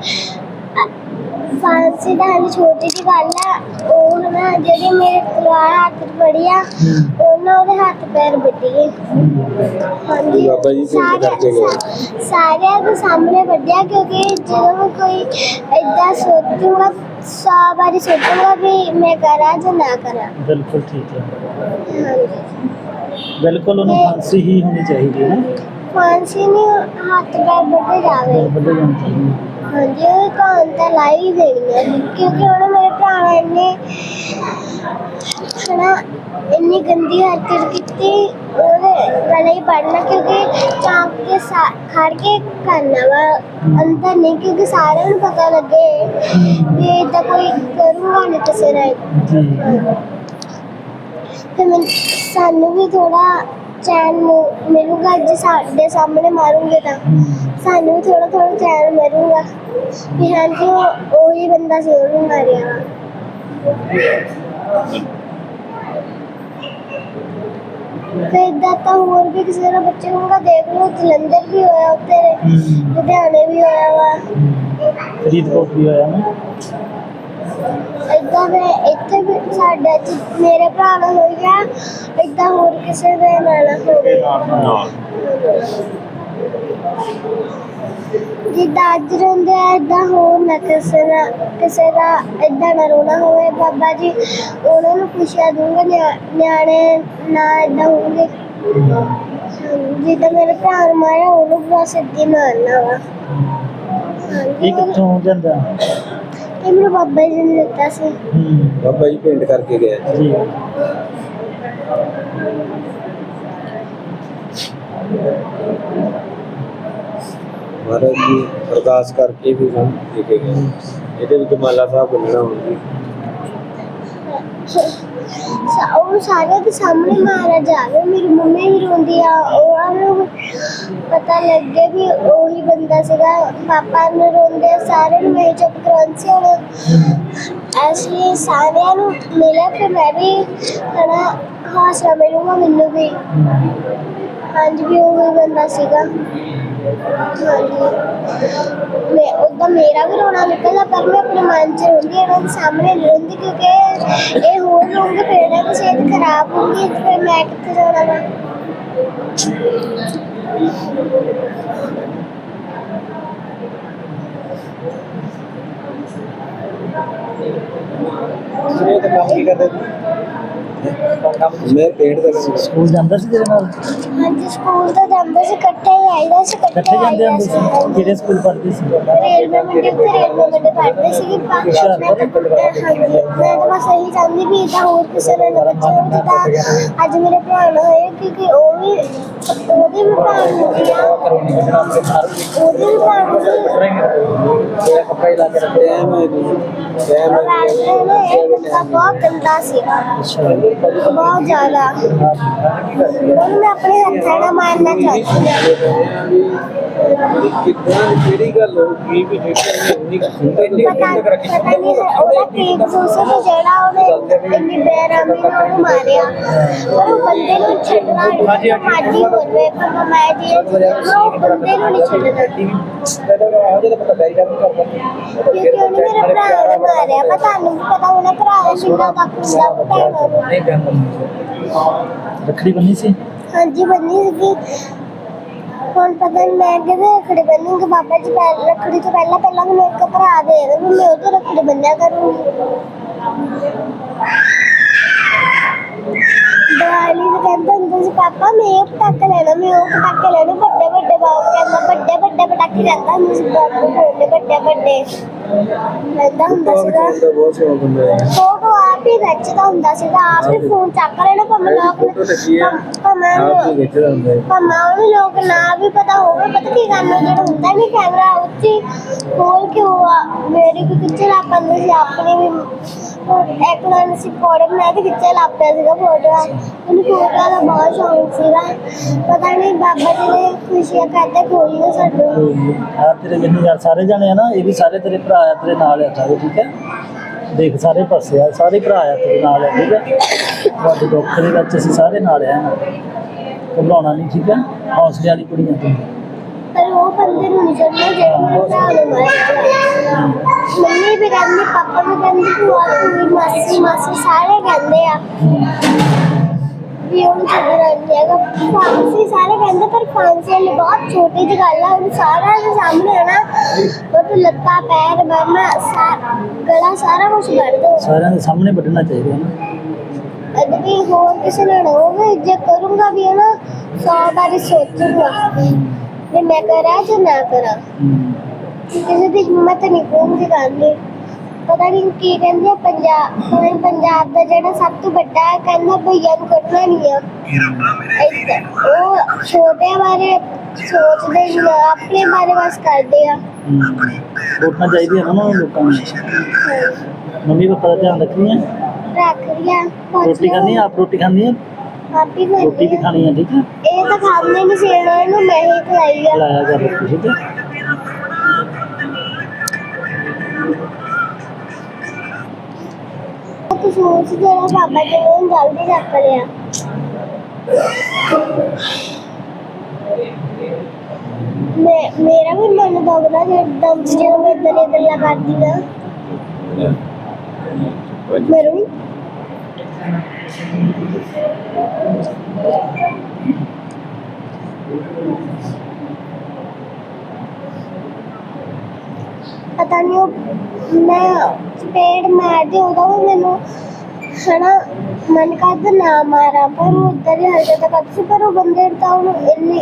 [SPEAKER 4] ਫਾਂਸੀ ਦਾ ਹਾਲੇ ਛੋਟੀ ਜਿਹੀ ਗੱਲ ਆ ਉਹ ਨਾ ਜਿਹੜੀ ਮੇਰੇ ਤਲਵਾਰ ਹੱਥ 'ਚ ਫੜੀ ਆ ਉਹਨਾਂ ਉਹਦੇ ਹੱਥ ਪੈਰ ਵੱਢੀ ਗਏ ਹਾਂਜੀ
[SPEAKER 7] ਬਾਬਾ ਜੀ
[SPEAKER 4] ਸਾਰੇ-
[SPEAKER 7] ਕਰਕੇ ਗਏ।
[SPEAKER 4] ਸਾ- ਸਾਰਿਆਂ ਦੇ ਸਾਹਮਣੇ ਵੱਢਿਆ ਕਿਉਂਕਿ ਜਦੋਂ ਮੈਂ ਕੋਈ ਏਦਾਂ ਸੋਚੂਗਾ ਸੌ ਵਾਰੀ ਸੋਚੂਗਾ ਵੀ ਮੈਂ ਕਰਾਂ ਜਾਂ ਨਾ ਕਰਾਂ।
[SPEAKER 6] ਬਿਲਕੁਲ ਠੀਕ ਹੈ।
[SPEAKER 4] ਹਾਂਜੀ।
[SPEAKER 6] ਬਿਲਕੁਲ ਉਹਨੂੰ ਫਾਂਸੀ ਹੀ ਹੋਣੀ ਚਾਹੀਦੀ ਹੈ ਨਾ।
[SPEAKER 4] ਫਾਂਸੀ ਨਹੀਂ ਹੱਥ ਪੈਰ ਵੱਢੇ ਜਾਵੇ।
[SPEAKER 6] ਬੰਦੇ ਜਾਣੀ ਚਾਹੀਦੀ ਹੈ।
[SPEAKER 4] ਹਾਂਜੀ ਉਹ ਕਾਨ ਤਾਂ ਲਾਈ ਦੇਣੀ ਹੈ ਕਿਉਂਕਿ ਉਹਨੇ ਮੇਰੇ ਭਰਾ ਨੇ ਹਨਾ ਇੰਨੀ ਗੰਦੀ ਹਰਕਤ ਕੀਤੀ ਉਹਦੇ ਗਲੇ ਹੀ ਪੜਨਾ ਕਿਉਂਕਿ ਚਾਂਕ ਕੇ ਸਾ- ਖੜ ਕੇ ਕਰਨਾ ਵਾ ਅੰਦਰ ਨਹੀਂ ਕਿਉਂਕਿ ਸਾਰਿਆਂ ਨੂੰ ਪਤਾ ਲੱਗੇ ਵੀ ਏਦਾਂ ਕੋਈ ਕਰੂਗਾ ਨਹੀਂ ਕਿਸੇ ਨਾਲ
[SPEAKER 6] ਜੀ।
[SPEAKER 4] ਤੇ ਮੈਨੂੰ ਸਾਨੂੰ ਵੀ ਥੋੜਾ ਚੈਨ ਮਿਲੂਗਾ ਜੇ ਸਾਡੇ ਸਾਹਮਣੇ ਮਾਰੂਗੇ ਤਾਂ। ਸਾਨੂੰ ਵੀ ਥੋੜਾ ਥੋੜਾ ਚੈਨ ਮਿਲੂਗਾ। ਵੀ ਹਾਂਜੀ ਉਹ ਉਹੀ ਬੰਦਾ ਸੀ ਉਹਨੂੰ ਮਾਰਿਆ। ਵਾ ਤੇ ਏਦਾਂ ਤਾਂ ਹੋਰ ਵੀ ਕਿਸੇ ਦਾ ਬੱਚੇ ਹੋਊਗਾ ਦੇਖ ਲਓ ਜਲੰਧਰ ਵੀ ਹੋਇਆ ਉੱਥੇ ਲੁਧਿਆਣੇ ਵੀ ਹੋਇਆ ਵਾ।
[SPEAKER 6] ਫਰੀਦਕੋਟ ਵੀ ਹੋਇਆ ਨਾ।
[SPEAKER 4] ਏਦਾਂ ਦੇ ਇੱਥੇ ਵੀ ਸਾਡੇ ਚ ਮੇਰੇ ਭਰਾ ਨਾਲ ਹੋਈ ਗਿਆ ਏਦਾਂ ਹੋਰ ਕਿਸੇ ਦੇ ਨਾਲ ਹੋਵੇ ਜਿੱਦਾਂ ਅੱਜ ਰਹਿੰਦੇ ਆ ਏਦਾਂ ਹੋਰ ਨਾ ਕਿਸੇ ਦਾ ਕਿਸੇ ਦਾ ਏਦਾਂ ਨਾ ਰੋਣਾ ਹੋਵੇ। ਬਾਬਾ ਜੀ ਉਹਨਾਂ ਨੂੰ ਖੁਸ਼ੀਆਂ ਦੂੰਗੇ ਨਿਆ- ਨਿਆਣੇ ਨਾ ਏਦਾਂ ਹੋਣਗੇ? ਜਿੱਦਾਂ ਮੇਰੇ ਭਰਾ ਨੂੰ ਮਾਰਿਆ ਉਹਨੂੰ ਬਸ ਸਿੱਧੀ ਮਾਰਨਾ ਵਾ।
[SPEAKER 6] ਇਹ ਕਿੱਥੋਂ ਹੋ ਜਾਂਦਾ?
[SPEAKER 4] ਇਹ ਮੈਨੂੰ ਬਾਬਾ ਜੀ ਨੇ ਦਿੱਤਾ ਸੀ।
[SPEAKER 6] ਹੂੰ
[SPEAKER 7] ਬਾਬਾ ਜੀ ਭੇਂਟ ਕਰਕੇ ਗਏ।
[SPEAKER 6] ਜੀ।
[SPEAKER 7] ਮਹਾਰਾਜ ਜੀ ਅਰਦਾਸ ਕਰਕੇ ਵੀ ਸਾਨੂੰ ਦੇ ਕੇ ਗਏ। ਇਹਦੇ ਵਿੱਚ ਮਾਲਾ ਸਾਹਿਬ ਬੰਨਣਾ ਹੋਊਗੀ
[SPEAKER 4] ਸਾ- ਉਹ ਸਾਰੇ ਦੇ ਸਾਹਮਣੇ ਮਾਰਿਆ ਜਾਵੇ ਮੇਰੀ ਮੰਮੀ ਵੀ ਰੋਂਦੀ ਆ ਉਹਨਾਂ ਨੂੰ ਪਤਾ ਲੱਗੇ ਵੀ ਉਹੀ ਬੰਦਾ ਸੀਗਾ। ਪਾਪਾ ਨੂੰ ਰੋਂਦੇ ਸਾਰੇ ਨੂੰ ਮੈਂ ਚੁੱਪ ਕਰਾਉਣ ਸੀ। ਹੁਣ ਅਸੀਂ ਸਾਰਿਆਂ ਨੂੰ ਮਿਲਿਆ ਫਿਰ ਮੈਂ ਵੀ ਹਨਾ, ਹੌਸਲਾ ਮਿਲੂਗਾ ਮੈਨੂੰ ਵੀ। ਹਾਂਜੀ, ਵੀ ਉਹ ਬੰਦਾ ਸੀਗਾ। ਮੈਂ ਉਹਦਾ ਮੇਰਾ ਵੀ ਰੋਣਾ ਨਿਕਲਦਾ, ਪਰ ਮੈਂ ਆਪਣੇ ਮਨ 'ਚ ਰੋਂਦੀ ਇਹਨਾਂ ਦੇ ਸਾਹਮਣੇ ਨਹੀਂ ਰੋਂਦੀ, ਕਿਉਂਕਿ ਇਹ ਹੋਰ ਰੋਂਗੇ, ਫਿਰ ਇਹਨਾਂ ਦੀ ਸਿਹਤ ਖਰਾਬ ਹੋਊਗੀ, ਫਿਰ ਮੈਂ ਕਿੱਥੇ ਜਾਣਾ ਵਾ?
[SPEAKER 7] ਸਵੇਰ ਦਾ ਕੰਮ ਕੀ ਕਰਦੇ ਮੈਂ ਪੇਂਟ ਦਾ ਕੰਮ
[SPEAKER 6] ਸਕੂਲ ਜਾਂਦਾ ਸੀ ਤੇਰੇ ਨਾਲ
[SPEAKER 4] ਹਾਂਜੀ ਸਕੂਲ ਤਾਂ ਜਾਂਦੇ ਸੀ ਇਕੱਠੇ ਆਈਦਾ ਸੀ
[SPEAKER 6] ਇਕੱਠੇ ਜਾਂਦੇ ਹੁੰਦੇ ਸੀ ਕਿਹੜੇ ਸਕੂਲ ਪੜ੍ਹਦੇ ਸੀ
[SPEAKER 4] ਰੇਲਵੇ ਮੰਡੀ ਤੇ ਰੇਲਵੇ ਮੰਡੀ ਪੜ੍ਹਦੇ ਸੀਗੇ ਪੰਜ ਮੈਂ ਹਾਂਜੀ ਮੈਂ ਤਾਂ ਬਸ ਇਹੀ ਚਾਹੁੰਦੀ ਵੀ ਤਾਂ ਹੋਰ ਕਿਸੇ ਨਾਲ ਨਾ ਬੱਚੇ ਹੋਣ ਜਿੱਦਾਂ ਅੱਜ ਮੇਰੇ ਭਰਾ ਨਾਲ ਹੋਏ ਕਿਉਂਕਿ ਉਹ ਵੀ ਉਹਦੀ ਵੀ ਭੈਣ ਹੁੰਦੀ ਆ ਉਹਦੀ ਵੀ ਭੈਣ ਹੁੰਦੀ
[SPEAKER 7] ਕੱਪੜਾ ਹੀ ਲਾ ਕੇ ਰੱਖਦੇ ਆ ਮੈਂ ਟਾਈਮ
[SPEAKER 4] ਵੈਸੇ ਨਾ ਇਹ ਬੰਦਾ ਬਹੁਤ ਗੰਦਾ ਸੀਗਾ ਬਹੁਤ ਜ਼ਿਆਦਾ ਉਹਨੂੰ ਮੈਂ ਆਪਣੇ ਹੱਥਾਂ ਨਾਲ ਮਾਰਨਾ ਚਾਹੁੰਦੀ ਹਾਂ
[SPEAKER 7] ਕਿੱਦਾਂ ਦੀ ਕਿਹੜੀ ਗੱਲ ਹੋ ਗਈ ਵੀ ਜਿਹੜੀ ਇੰਨੀ ਸੁੰਦਰ ਇੰਨੀ
[SPEAKER 4] ਪਤਾ ਪਤਾ ਨਹੀਂ ਹੈ ਉਹਦਾ ਕੇਕ ਜੂਸ ਸੀ ਜਿਹੜਾ ਉਹਨੇ ਇੰਨੀ ਬੇਰਾਮੀ ਨਾਲ ਉਹਨੂੰ ਮਾਰਿਆ ਪਰ ਉਹ ਬੰਦੇ ਨੂੰ ਛੱਡਣਾ ਨਹੀਂ ਮਾਜੀ ਬੋਲੇ ਪਰ ਮੈਂ ਜੀ ਉਹ ਬੰਦੇ ਨੂੰ ਨਹੀਂ ਛੱਡਣਾ
[SPEAKER 7] ਇਹੋ ਜਿਹਾ ਪਤਾ ਬੈਰੀ ਦਾ ਕਰਦਾ
[SPEAKER 4] ਕਿਉਂਕਿ ਉਹਨੇ ਮੇਰੇ ਭਰਾ ਨੂੰ ਮਾਰਿਆ ਪਰ ਤੁਹਾਨੂੰ ਵੀ ਪਤਾ ਹੋਣਾ ਭਰਾ ਦਾ ਕਿੰਨਾ ਦਾ ਹੁੰਦਾ ਭੈਣਾਂ ਨੂੰ
[SPEAKER 7] ਨਹੀਂ ਕਰਦਾ
[SPEAKER 6] ਰੱਖੜੀ ਬੰਨੀ ਸੀ?
[SPEAKER 4] ਹਾਂਜੀ, ਬੰਨੀ ਸੀਗੀ ਹੁਣ ਪਤਾ ਨਹੀਂ ਮੈਂ ਕਿਹਦੇ ਰੱਖੜੀ ਬੰਨੂੰਗੀ ਬਾਬਾ ਜੀ ਪਹਿਲਾਂ, ਰੱਖੜੀ ਤੋਂ ਪਹਿਲਾਂ ਪਹਿਲਾਂ ਮੈਨੂੰ ਇੱਕ ਭਰਾ ਦੇ ਦੇ ਵੀ ਮੈਂ ਉਹਦੇ ਰੱਖੜੀ ਬੰਨਿਆ ਕਰੂੰਗੀ। ਦੀਵਾਲੀ ਤੇ ਕਹਿੰਦਾ ਹੁੰਦਾ ਸੀ, ਪਾਪਾ ਮੈਂ ਇਹ ਪਟਾਕੇ ਲੈਣਾ, ਮੈਂ ਉਹ ਪਟਾਕੇ ਲੈਣੇ ਵੱਡੇ ਵੱਡੇ ਬਾਪ ਕਹਿੰਦਾ ਵੱਡੇ ਵੱਡੇ ਪਟਾਕੇ ਲੈਂਦਾ ਹੁੰਦਾ ਸੀ ਬਾਪੂ ਵੱਡੇ ਵੱਡੇ ਵੱਡੇ ਲੈਂਦਾ ਹੁੰਦਾ ਸੀਗਾ।
[SPEAKER 7] ਤਾਂ ਬਹੁਤ ਸੋਹਣਾ ਬੰਦਾ ਹੈ।
[SPEAKER 4] ਫੋਟੋ ਆਪ ਹੀ ਖਿੱਚਦਾ ਹੁੰਦਾ ਸੀਗਾ ਆਪ ਹੀ ਫੋਨ ਚੱਕ ਲੈਣਾ ਭਾਵੇਂ ਲੋਕ
[SPEAKER 7] ਫੋਟੋ ਲੱਗੀ ਆ
[SPEAKER 4] ਭਾਵੇਂ
[SPEAKER 7] ਆਪ ਹੀ ਖਿੱਚਦਾ ਹੁੰਦਾ ਹੈ।
[SPEAKER 4] ਭਾਵੇਂ ਉਹਨੂੰ ਲੋਕ ਨਾ ਵੀ ਪਤਾ ਹੋਵੇ ਪਤਾ ਕੀ ਕਰਨਾ ਜਿਹੜਾ ਹੁੰਦਾ ਨਹੀਂ ਕੈਮਰਾ ਉੱਚੀ ਖੋਲ ਕੇ ਉਹ ਆ ਮੇਰੀ ਵੀ ਖਿੱਚੇ ਲਾ ਪੈਂਦੇ ਸੀ ਆਪਣੀ ਵੀ ਹੋਰ ਇੱਕ ਵਾਰ ਅਸੀਂ ਫੋਟੋ ਬਣਾ ਕੇ ਖਿੱਚੇ ਲਾ ਪਿਆ ਸੀਗਾ ਫੋਟੋ ਉਹਨੂੰ ਫੋਟੋ ਦਾ ਬਹੁਤ ਸ਼ੌਂਕ ਸੀਗਾ। ਪਤਾ ਨਹੀਂ ਬਾਬਾ ਜੀ ਨੇ ਖੁਸ਼ੀਆਂ ਕਰਦੇ ਕੋਈ ਨਾ ਸਾਨੂੰ
[SPEAKER 6] ਆ ਤੇਰੇ ਯਾਰ ਸਾਰੇ ਜਾਣੇ ਆ ਨਾ ਇਹ ਵੀ ਸਾਰੇ ਤੇਰੇ ਭਰਾ ਆ ਤੇਰੇ ਨਾਲ ਆ ਸਾਰੇ ਠੀਕ ਹੈ? ਦੇਖ ਸਾਰੇ ਪਾਸੇ ਆ ਸਾਰੇ ਭਰਾ ਆ ਤੇਰੇ ਨਾਲ ਆ ਠੀਕ ਹੈ? ਤੁਹਾਡੇ ਦੁੱਖ ਦੇ ਵਿੱਚ ਅਸੀਂ ਸਾਰੇ ਨਾਲ ਆ। ਘਬਰਾਉਣਾ ਨਹੀਂ ਠੀਕ ਹੈ? ਹੌਸਲੇ ਵਾਲੀ ਕੁੜੀਆਂ ਤੂੰ।
[SPEAKER 4] ਪਰ ਉਹ ਬੰਦੇ ਨੂੰ ਨਹੀਂ ਛੱਡਣਾ ਜਿਹੜਾ ਮੇਰੇ ਭਰਾ ਨੇ ਮਾਰਿਆ ਮੰਮੀ ਵੀ ਕਹਿੰਦੀ ਪਾਪਾ ਵੀ ਕਹਿੰਦੀ ਭੂਆ ਮਾਸੀ ਮਾਸੀ ਸਾਰੇ ਕਹਿੰਦੇ ਆ। ਵੀ ਉਹਨੂੰ ਛੱਡਣਾ ਨਹੀਂ ਹੈਗਾ। ਫਾਂਸੀ ਸਾਰੇ ਕਹਿੰਦੇ ਪਰ ਫਾਂਸੀ ਵਾਲੀ ਬਹੁਤ ਛੋਟੀ ਜਿਹੀ ਗੱਲ ਆ ਉਹਨੂੰ ਸਾਰਾ ਦੇ ਸਾਹਮਣੇ ਆਣਾ ਉਹ ਤਾਂ ਲੱਤਾਂ ਪੈਰ ਬਾਹਾਂ ਸਾ ਗਲਾ ਸਾਰਾ ਕੁਝ ਕੱਢ ਦੋ।
[SPEAKER 6] ਸਾਰਿਆਂ ਦੇ ਸਾਹਮਣੇ ਵੱਢਣਾ ਚਾਹੀਦਾ ਨਾ।
[SPEAKER 4] ਅਦ ਵੀ ਹੋਰ ਕਿਸੇ ਨਾਲ ਨਾ ਹੋਵੇ ਜੇ ਕਰੂੰਗਾ ਵੀ ਹੈ ਨਾ ਸੌ ਵਾਰੀ ਸੋਚੂੰਗਾ ਵੀ ਮੈਂ ਕਰਾਂ ਜਾਂ ਨਾ ਕਰਾਂ।
[SPEAKER 6] ਹਮ।
[SPEAKER 4] ਕਿਸੇ ਦੀ ਹਿੰਮਤ ਨਹੀਂ ਕੋਈ ਕਰਨੀ ਪਤਾ ਨਹੀਂ ਕੀ ਕਹਿੰਦੇ ਆ ਪੰਜਾਬ ਪਤਾ ਨੀ ਪੰਜਾਬ ਦਾ ਜਿਹੜਾ ਸਭ ਤੋਂ ਵੱਡਾ ਹੈ, ਕਹਿੰਦਾ ਭਈਆ ਨੂੰ ਕੱਢਣਾ ਨਹੀਂ ਆ। ਏਦਾਂ। ਉਹ ਛੋਟੇ ਬਾਰੇ ਸੋਚਦੇ ਨਹੀਂ ਆ, ਆਪਣੇ ਬਾਰੇ ਬਸ ਕਰਦੇ ਆ।
[SPEAKER 6] ਵੋਟਾਂ ਚਾਹੀਦੀਆਂ ਨਾ ਨੂੰ ਲੋਕਾਂ ਨੂੰ। ਮੰਮੀ ਪਾਪਾ ਦਾ ਧਿਆਨ ਰੱਖਣੀ ਹੈ
[SPEAKER 4] ਰੱਖ ਰਿਆ
[SPEAKER 6] ਰੋਟੀ ਖਾਣੀ ਆਪ ਰੋਟੀ ਖਾਣੀ ਹੈ
[SPEAKER 4] ਆਪੀ
[SPEAKER 6] ਰੋਟੀ ਵੀ ਖਾਣੀ ਹੈ ਠੀਕ ਹੈ
[SPEAKER 4] ਇਹ ਤਾਂ ਖਾਣੇ ਨਹੀਂ ਸੇਣਾ ਇਹਨੂੰ ਮੈਂ ਹੀ ਖਲਾਈ ਆ।
[SPEAKER 6] ਲਾਇਆ ਕਰ ਰੋਟੀ ਠੀਕ ਹੈ
[SPEAKER 4] ਸੋਚ ਜਿਹੜਾ ਬਾਬਾ ਜੀ ਨੇ ਜਲਦੀ ਚੱਕ ਲਿਆ। ਮੈਂ, ਮੇਰਾ ਵੀ ਮਨ ਦਬਦਾ ਜਦੋਂ ਜਦੋਂ ਮੈਂ ਇਦਾਂ ਦੀਆਂ ਗੱਲਾਂ ਕਰਦੀ ਆ ਮੇਰੂ। ਪਤਾ ਨਹੀਂ ਉਹ ਮੈਂ ਪੇੜ ਮਾਰਦੇ, ਉਦੋਂ ਵੀ ਮੈਨੂੰ ਹਨਾ ਮਨ ਕਰਦਾ ਨਾ ਮਾਰਾਂ ਪਰ ਉਹ ਉਧਰ ਹੀ ਹਰਕਤ ਕਰਦੀ ਸੀ ਪਰ ਉਹ ਬੰਦੇ ਨੇ ਤਾਂ ਉਹਨੂੰ ਇੰਨੀ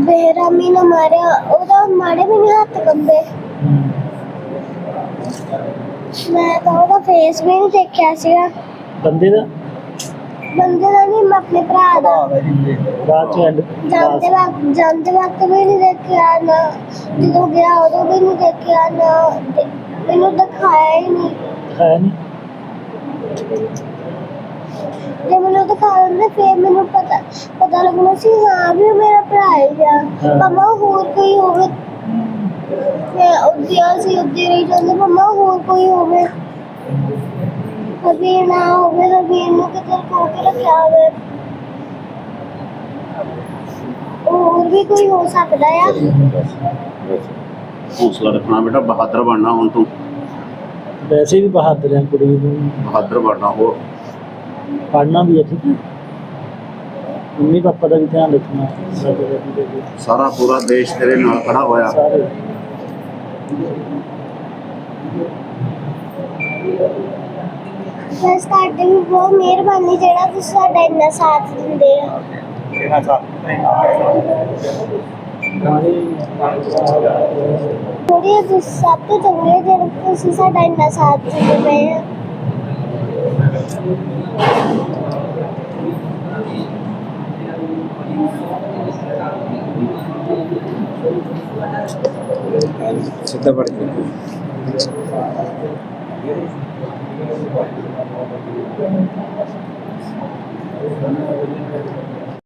[SPEAKER 4] ਬੇਰਾਮੀ ਨਾਲ ਮਾਰਿਆ ਉਹਦਾ ਮਾੜੇ ਵੀ ਨਹੀਂ ਹੱਥ ਕੰਬੇ। ਮੈਂ ਤਾਂ ਉਹਦਾ ਫੇਸ ਵੀ ਨਹੀਂ ਦੇਖਿਆ ਸੀਗਾ
[SPEAKER 6] ਬੰਦੇ ਦਾ
[SPEAKER 4] ਬੰਦੇ ਦਾ ਨਹੀਂ ਮੈਂ ਆਪਣੇ ਭਰਾ ਦਾ
[SPEAKER 6] ਰਾਤ ਚ ਐਂਡ
[SPEAKER 4] ਜਾਂਦੇ ਵਕਤ ਜਾਂਦੇ ਵਕਤ ਵੀ ਨਹੀਂ ਦੇਖਿਆ ਨਾ ਜਦੋਂ ਗਿਆ ਉਦੋਂ ਵੀ ਨਹੀਂ ਦੇਖਿਆ ਨਾ ਮੈਨੂੰ ਦਿਖਾਇਆ ਹੀ ਨਹੀਂ
[SPEAKER 6] ਹੈ ਨਹੀਂ
[SPEAKER 4] ਜੇ ਮੈਨੂੰ ਦਿਖਾ ਦਿੰਦੇ ਫਿਰ ਮੈਨੂੰ ਪਤਾ ਪਤਾ ਲੱਗਣਾ ਸੀ ਹਾਂ ਵੀ ਉਹ ਮੇਰਾ ਭਰਾ ਹੀ ਆ। ਮਮਾ ਹੋਰ ਕੋਈ ਹੋਵੇ। ਮੈਂ ਉੱਦਿਆ ਸੀ ਉੱਦੀ ਰਹੀ ਜਾਂਦੇ ਮਮਾ ਹੋਰ ਕੋਈ ਹੋਵੇ। ਕभी ਨਾ ਹੋਵੇ ਕभी ਨੂੰ ਕਿਤੇ ਕੋ ਕੇ ਰੱਖਿਆ ਹੋਵੇ। ਹੋਰ ਵੀ ਕੋਈ ਹੋ ਸਕਦਾ ਆ?
[SPEAKER 8] ਹੌਸਲਾ ਰੱਖਣਾ ਬੇਟਾ ਬਹਾਦਰ ਬਣਨਾ ਹੁਣ ਤੂੰ।
[SPEAKER 6] ਵੈਸੇ ਵੀ ਬਹਾਦਰ ਹੈ ਕੁੜੀ ਨੂੰ।
[SPEAKER 8] ਬਹਾਦਰ ਬਣਨਾ ਹੋਰ।
[SPEAKER 6] ਪੜ੍ਹਨਾ ਵੀ ਹੈ ਠੀਕ ਹੈ ਮੰਮੀ ਪਾਪਾ ਦਾ ਵੀ ਧਿਆਨ ਰੱਖਣਾ।
[SPEAKER 8] ਸਾਰਾ ਪੂਰਾ ਦੇਸ਼ ਤੇਰੇ ਨਾਲ ਖੜਾ ਹੋਇਆ।
[SPEAKER 6] ਸਾਰੇ।
[SPEAKER 4] ਬਸ ਤੁਹਾਡੇ ਵੀ ਬਹੁਤ ਮਿਹਰਬਾਨੀ ਜਿਹੜਾ ਤੁਸੀਂ ਸਾਡਾ ਇੰਨਾ ਸਾਥ ਦਿੰਦੇ ਆ? ਥੋੜੀ ਤੁਸੀਂ ਸਭ ਤੋਂ ਚੰਗੇ ਜਿਹੜੇ ਤੁਸੀਂ ਸਾਡਾ ਇੰਨਾ ਸਾਥ ਦਿੰਦੇ ਪਏ ਆ।
[SPEAKER 7] ਸਿੱਧਾ ਪੜ ਕੇ।